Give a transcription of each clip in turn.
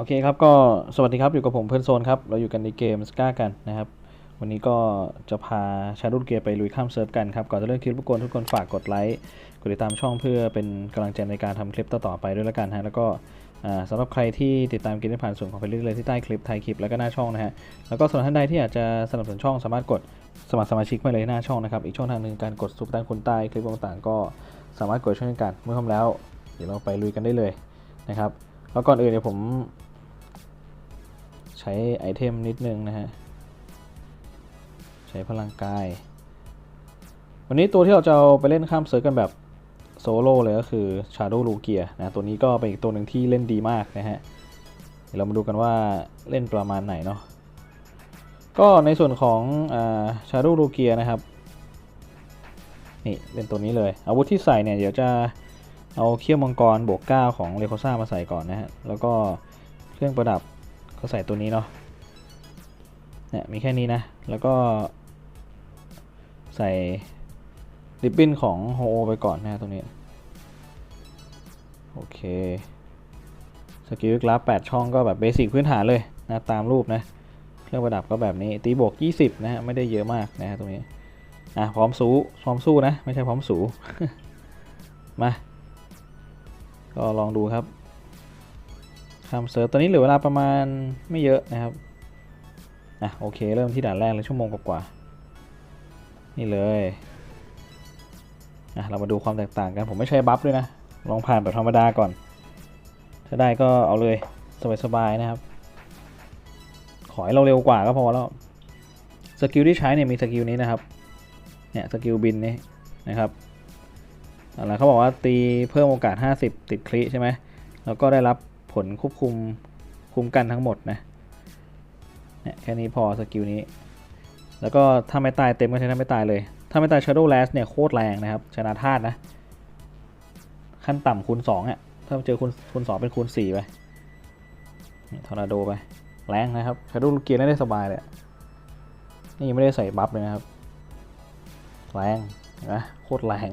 โอเคครับก็สวัสดีครับอยู่กับผมเพื่อนโซนครับ เราอยู่กันในเกมสก้ากันนะครับ วันนี้ก็จะพาชาดุ g เกียร์ไปลุยข้ามเซิร์ฟกันครับ ก่อนจะเริ่มคลิปรบกวนทุกคนฝากกดไลค์กดติดตามช่องเพื่อเป็นกำลังใจในการทำคลิปต่อๆไปด้วยแล้วกันฮะแล้วก็อ่าสำหรับใครที่ติดตามเกมได้ผ่านส่วนของเพลย์เลยที่ใต้คลิปไทยคลิปแล้วก็หน้าช่องนะฮะแล้วก็สำหรับท่านใดที่อยากจะสนับสนุนช่องสามารถกดสมัครสมาชิกมาเลยหน้าช่องนะครับอีกช่องทางหนึ่งการกดซุปด้านคนใต้คลิปต่างๆ ก็สามารถกดช่วยกันเมื่อพร้อมแล้ว เดี๋ยวเราไปลุยกันได้เลยนะครับแล้วก่อนอื่นเดี๋ยวผม ใช้ไอเทมนิดนึงนะฮะ ใช้พลังกาย วันนี้ตัวที่เราจะเอาไปเล่นข้ามเซิร์ฟกันแบบโซโล่เลยก็คือ Shadow l u g i a นะตัวนี้ก็เป็นอีกตัวหนึ่งที่เล่นดีมากนะฮะ เดี๋ยวเรามาดูกันว่าเล่นประมาณไหนเนาะก็ในส่วนของอ่า Shadow l u g i a นะครับ นี่เล่นตัวนี้เลย อาวุธที่ใส่เนี่ย เดี๋ยวจะเอาเขี้ยวมังกรบวก 9 ของเลโคซ่ามาใส่ก่อนนะฮะ แล้วก็เครื่องประดับ ก็ใส่ตัวนี้เนาะเนี่ยมีแค่นี้นะ แล้วก็ใส่ริบบิ้นของโฮโอไปก่อนนะตรงนี้ โอเค สกิลกราฟ8ช่องก็แบบเบสิกพื้นฐานเลยนะตามรูปนะเครื่องประดับก็แบบนี้ตีบวก 20 นะฮะไม่ได้เยอะมากนะฮะตรงนี้อะพร้อมสู้พร้อมสู้นะ ไม่ใช่พร้อมสู้มา ก็ลองดูครับ ข้ามเซิร์ฟตอนนี้เหลือเวลาประมาณไม่เยอะนะครับอะโอเค เริ่มที่ด่านแรกเลยชั่วโมงกว่าๆนี่เลยอะเรามาดูความแตกต่างกันผมไม่ใช้บัฟด้วยนะ ลองผ่านแบบธรรมดาก่อน ถ้าได้ก็เอาเลยสบายๆนะครับ ขอให้เราเร็วกว่าก็พอแล้วสกิลที่ใช้เนี่ยมีสกิลนี้นะครับเนี่ยสกิลบินนี่นะครับอะไรเขาบอกว่าตีเพิ่มโอกาส 50 ติดคลิใช่ไหมแล้วก็ได้รับ ผลควบคุมคุมกันทั้งหมดนะเนี่ยแค่นี้พอสกิลนี้ แล้วก็ถ้าไม่ตายเต็มก็ใช้ถ้าไม่ตายเลย ถ้าไม่ตาย Shadow Last เนี่ยโคตรแรงนะครับ ชนะธาตุนะ ขั้นต่ำคูณ2อะ ถ้าเจอคูณคูณ2เป็นคูณ4ไปทอร์นาโดไป แรงนะครับ Shadow เกียร์ได้สบายเลยนี่ไม่ได้ใส่บัฟเลยนะครับ แรงนะโคตรแรง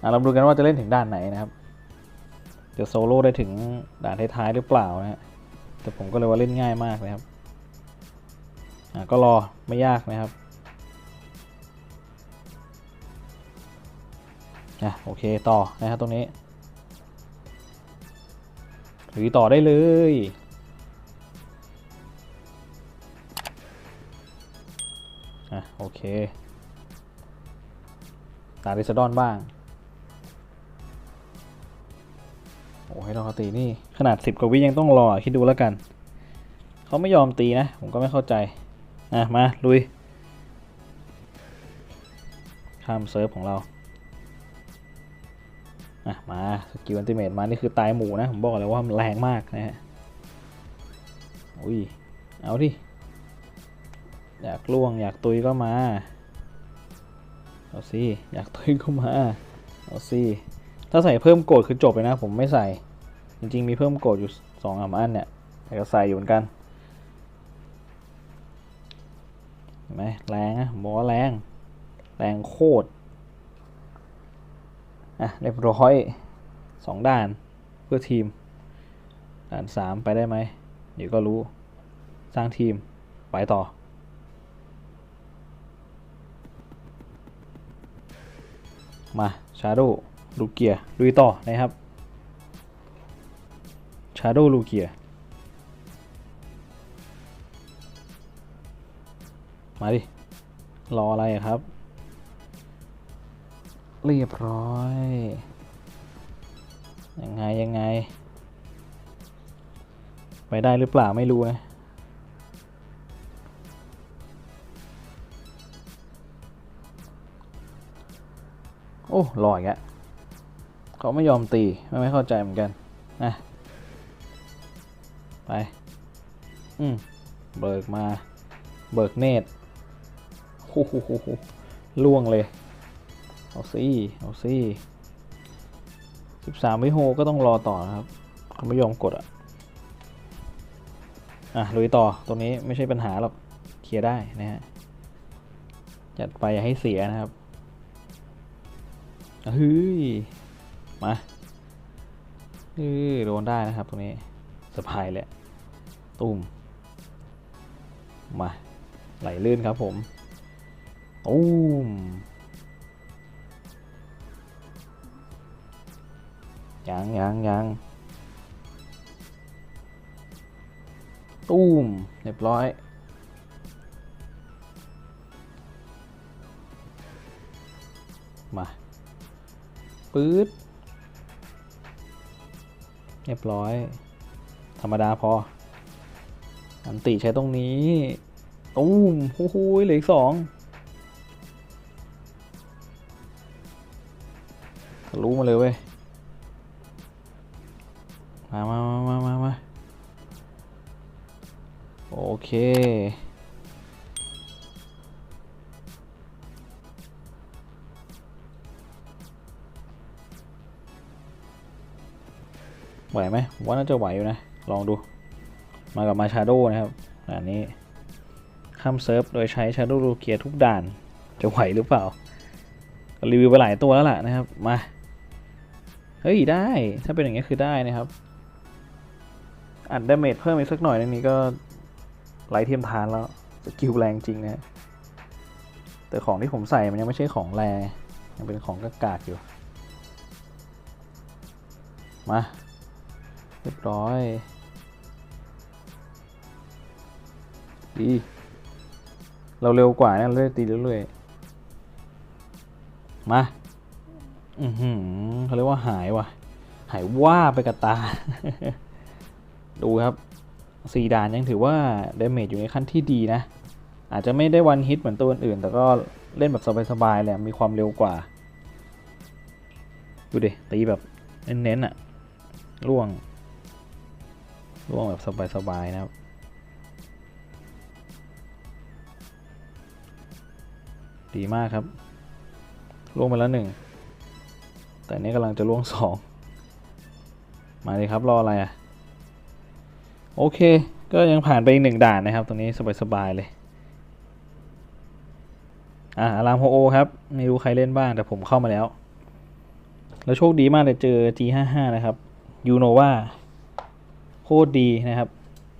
อะเราดูกันว่าจะเล่นถึงด้านไหนนะครับ จะโซโล่ได้ถึงด่านท้ายๆหรือเปล่านะฮะแต่ผมก็เลยว่าเล่นง่ายมากเลยครับอะก็รอไม่ยากนะครับอะโอเคต่อนะครับตรงนี้หรือต่อได้เลยอะโอเคตาดิสดอนบ้าง อ้ให้ลอตีนี่ ขนาด 10 กว่าวิยังต้องรอ คิดดูแล้วกัน เขาไม่ยอมตีนะ ผมก็ไม่เข้าใจ อะ มา ลุย ข้ามเซิร์ฟของเรา อะ มาสกิลอันติเมตมา นี่คือตายหมูนะ ผมบอกเลยว่ามันแรงมากนะฮะอุ้ย เอาดิ อยากล่วงอยากตุยก็มา เอาสิ อยากตุยก็มา เอาสิ ถ้าใส่เพิ่มโกรธคือจบเลยนะ ผมไม่ใส่ จริงๆ มีเพิ่มโกรธอยู่สองสามอันเนี่ยแต่ก็ใส่อยู่เหมือนกันเห็นไหมแรงนะผมบอกว่าแรง แรงโคตรอะเรียบร้อยสองด่านเพื่อทีม ด่านสามไปได้ไหมเดี๋ยวก็รู้สร้างทีมไปต่อมาชาโด ลูเกียลุยต่อนะครับชาโดลูเกียมาดิ รออะไรครับ เรียบร้อย ยังไง ยังไง ไปได้หรือเปล่าไม่รู้นะโอ้รออีกแล้ว เขาไม่ยอมตีไม่ไม่เข้าใจเหมือนกันนะไป อืม เบิกมา เบิกเนตรโอ้โหล่วงเลย เอาสิเอาสิสิบสามวิโฮก็ต้องรอต่อนะครับ เขาไม่ยอมกดอะ อะลุยต่อ ตรงนี้ไม่ใช่ปัญหาหรอก เคลียร์ได้นะฮะ จัดไปอย่าให้เสียนะครับเฮ้ย มาเฮ้ยโดนได้นะครับตรงนี้สะพายแหละตุ้มมาไหลลื่นครับผมตุ้มยังยังยังตุ้มเรียบร้อยมาปื๊ด เรียบร้อย ธรรมดาพอ อันติใช้ตรงนี้ตุ้มโอ้โหเหลืออีกสองทะลุมาเลยเว้ย ไหวไหมว่าน่าจะไหวอยู่นะ ลองดู มากับมาชาโดนะครับด่านนี้ข้ามเซิร์ฟโดยใช้ชาโดรูเกียทุกด่าน จะไหวหรือเปล่า รีวิวไปหลายตัวแล้วล่ะนะครับ มา เฮ้ยได้ ถ้าเป็นอย่างนี้คือได้นะครับ อัดดาเมจเพิ่มอีกสักหน่อยนึงนี้ก็ไหลเทียมทานแล้วสกิลแรงจริงนะแต่ของที่ผมใส่มันยังไม่ใช่ของแรงยังเป็นของกากากๆอยู่ มา เรียบร้อย ดี เราเร็วกว่านะเราเรื่อยตีเรื่อยๆมา อือหือเขาเรียกว่าหายว่ะ หายว่าไปกับตา ดูครับสีด่านยังถือว่าดเมจอยู่ในขั้นที่ดีนะ อาจจะไม่ได้วันฮิตเหมือนตัวอื่น แต่ก็เล่นแบบสบายๆเลยมีความเร็วกว่า ดูดิตีแบบเน้นๆอะล่วง ล่วงแบบสบายๆนะครับดีมากครับล่วงไปแล้วหนึ่งแต่นี้กำลังจะล่วงสองมาเลยครับรออะไรอะโอเค ก็ยังผ่านไปอีกหนึ่งด่านนะครับ ตรงนี้สบายๆเลยอะอารามโฮโอครับ ไม่รู้ใครเล่นบ้างแต่ผมเข้ามาแล้ว แล้วโชคดีมากเลยเจอ G55 นะครับยูโนวา โคตรดีนะครับ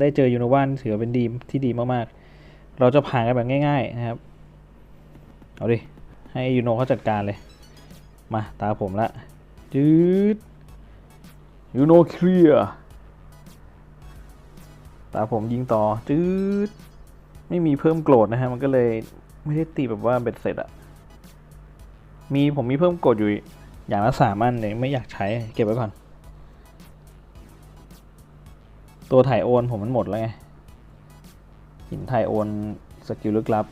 ได้เจอยูโนวาถือเป็นดีที่ดีมากๆ เราจะผ่านกันแบบง่าย ๆนะครับ เอาดิ ให้ยูโนเขาจัดการเลย มาตาผมละจืดยูโนเคลียร์ตาผมยิงต่อจืดไม่มีเพิ่มโกรธนะฮะ มันก็เลยไม่ได้ตีแบบว่าเบ็ดเสร็จอะมีผมมีเพิ่มโกรธอยู่อย่างละสามอันเลยไม่อยากใช้เก็บไว้ก่อน ตัวถ่ายโอนผมมันหมดแล้วไง หินถ่ายโอนสกิลลึกลับ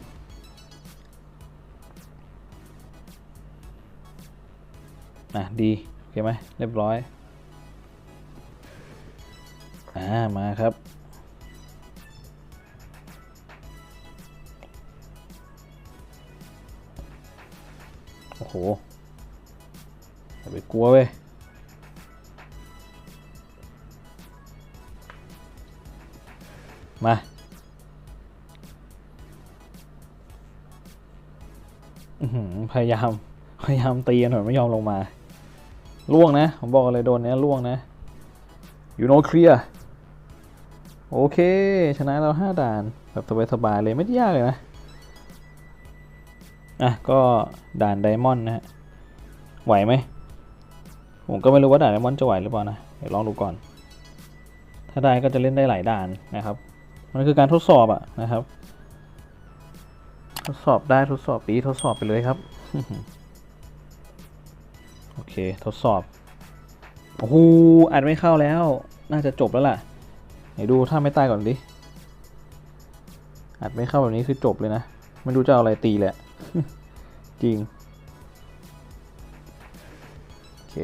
อะ ดี โอเคไหมเรียบร้อย อ่า มาครับโอ้โหอย่าไปกลัวเว้ย มา พยายาม พยายามตีกันหน่อยไม่ยอมลงมา ล่วงนะ ผมบอกเลยโดนเนี้ยล่วงนะยูโนเคลียโอเค ชนะเราห้าด่าน แบบสบายๆเลยไม่ได้ยากเลยนะ อะ ก็ด่านไดมอนด์นะฮะ ไหวไหม ผมก็ไม่รู้ว่าด่านไดมอนด์จะไหวหรือเปล่านะ เดี๋ยวลองดูก่อน ถ้าได้ก็จะเล่นได้หลายด่านนะครับ มันคือการทดสอบอะนะครับ ทดสอบได้ทดสอบดีทดสอบไปเลยครับ โอเคทดสอบโอ้โหอัดไม่เข้าแล้ว น่าจะจบแล้วล่ะไหนดูถ้าไม่ตายก่อนดิอัดไม่เข้าแบบนี้คือจบเลยนะไม่รู้จะเอาอะไรตีแหละ จริง โอเค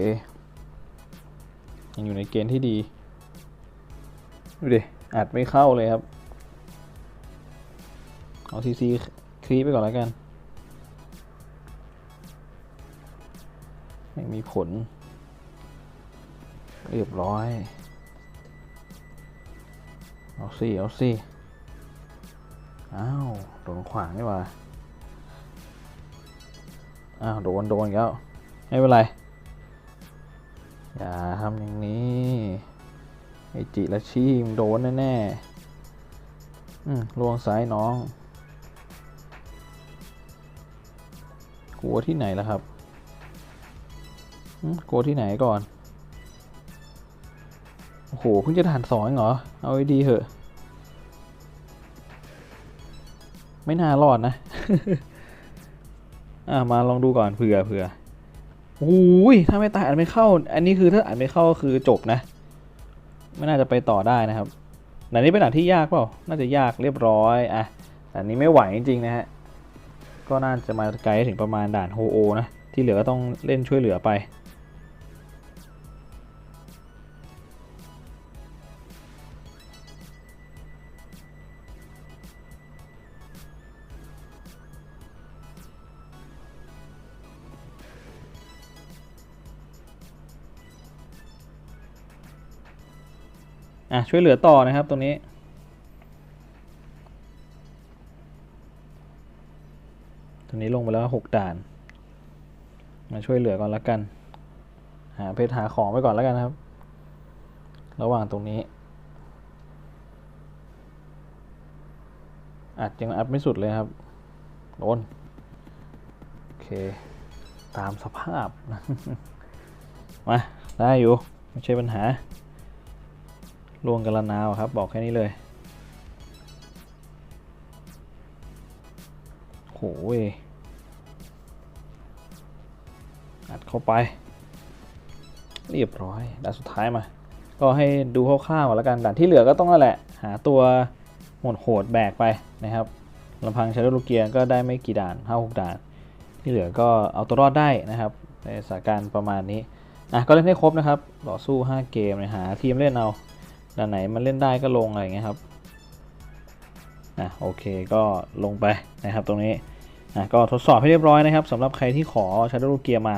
ยังอยู่ในเกณฑ์ที่ดี ดูดิอัดไม่เข้าเลยครับ เอาซีซีคลีปไปก่อนแล้วกันไม่มีผล เรียบร้อย เอาสิเอาสิอ้าว โดนขวางนี่ว่าอ้าว โดน โดนแล้วไม่เป็นไร อย่าทำอย่างนี้ไอจิละชีมโดนแน่ๆอืมลวงซ้ายน้อง กลัวที่ไหนล่ะครับกลัวที่ไหนก่อน โอ้โห เพิ่งจะด่านสองเหรอ เอาไว้ดีเถอะ ไม่น่ารอดนะ อะมาลองดูก่อนเผื่อเผื่อโอ้ยถ้าไม่ตายอานไม่เข้า อันนี้คือถ้าอ่านไม่เข้าก็คือจบนะ ไม่น่าจะไปต่อได้นะครับแต่นี้เป็นด่านที่ยากเปล่า น่าจะยากเรียบร้อย อะแต่อันนี้ไม่ไหวจริงๆนะฮะ ก็น่าจะมาไกลถึงประมาณด่านโฮโอนะ ที่เหลือก็ต้องเล่นช่วยเหลือไป อะช่วยเหลือต่อนะครับตรงนี้ ไปแล้วหกด่าน มาช่วยเหลือก่อนละกัน หาเพชรหาของไปก่อนแล้วกันครับ ระหว่างตรงนี้อัดยังอัดไม่สุดเลยครับโดนโอเค ตามสภาพ มา ได้อยู่ ไม่ใช่ปัญหาลวงกระนาวครับ บอกแค่นี้เลยโหย เข้าไป เรียบร้อยด่านสุดท้ายมา ก็ให้ดูคร่าวๆก่อนแล้วกันด่านที่เหลือก็ต้องนั่นแหละ หาตัวโหดโหดๆแบกไปนะครับลำพังชาโดลูเกียก็ได้ไม่กี่ด่านห้าหกด่าน ที่เหลือก็เอาตัวรอดได้นะครับ ในสถานการณ์ประมาณนี้อะก็เล่นให้ครบนะครับต่อสู้ 5 เกมนะหาทีมเล่นเอาด้านไหนมันเล่นได้ก็ลงอะไรอย่างเงี้ยครับนะโอเคก็ลงไปนะครับตรงนี้นะก็ทดสอบให้เรียบร้อยนะครับสำหรับใครที่ขอ Shadow Gear มา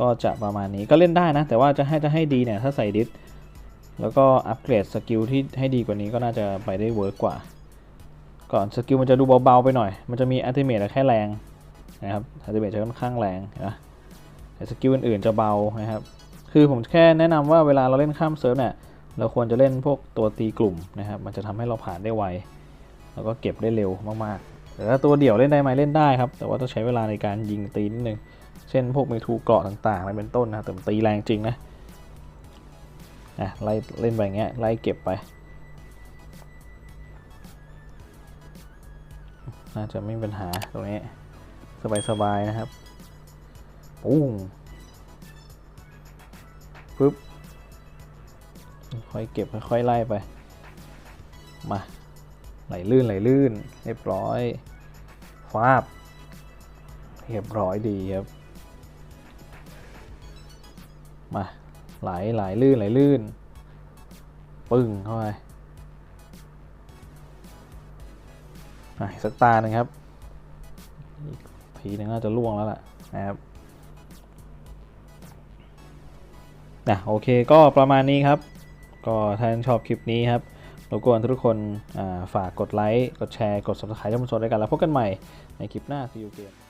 ก็จะประมาณนี้ก็เล่นได้นะ แต่ว่าจะให้จะให้ดีเนี่ยถ้าใส่ดิสแล้วก็อัปเกรดสกิลที่ให้ดีกว่านี้ก็น่าจะไปได้เวิร์กกว่า ก่อนสกิลมันจะดูเบาๆไปหน่อย มันจะมีอัลติเมทแค่แรงนะครับอัลติเมทจะค่อนข้างแรงนะแต่สกิลอื่นๆจะเบานะครับ คือผมแค่แนะนำว่าเวลาเราเล่นข้ามเซิร์ฟเนี่ยเราควรจะเล่นพวกตัวตีกลุ่มนะครับ มันจะทำให้เราผ่านได้ไว แล้วก็เก็บได้เร็วมากๆ แต่ถ้าตัวเดี่ยวเล่นได้ไหมเล่นได้ครับ แต่ว่าต้องใช้เวลาในการยิงตีนิดนึง เช่นพวกเมทูเกราะต่างๆอะไรเป็นต้นนะแต่ตีแรงจริงนะอะไล่เล่นไปเงี้ยไล่เก็บไปน่าจะไม่มีปัญหาตรงนี้สบายๆนะครับปุ้งปึ๊บค่อยเก็บค่อยๆไล่ไป มา ไหลลื่นไหลลื่น เรียบร้อย ฟาบเรียบร้อยดีครับ มาไหลไหลลื่นไหลลื่น ปึ้งเข้าไปสักตาหนึ่งครับอีกทีนึงน่าจะล่วงแล้วล่ะนะครับนะโอเคก็ประมาณนี้ครับ ก็ถ้าชอบคลิปนี้ครับ รบกวนทุกคนฝากกดไลค์ กดแชร์ กด subscribe ช่องชนด้วยกัน แล้วพบกันใหม่ในคลิปหน้า See you again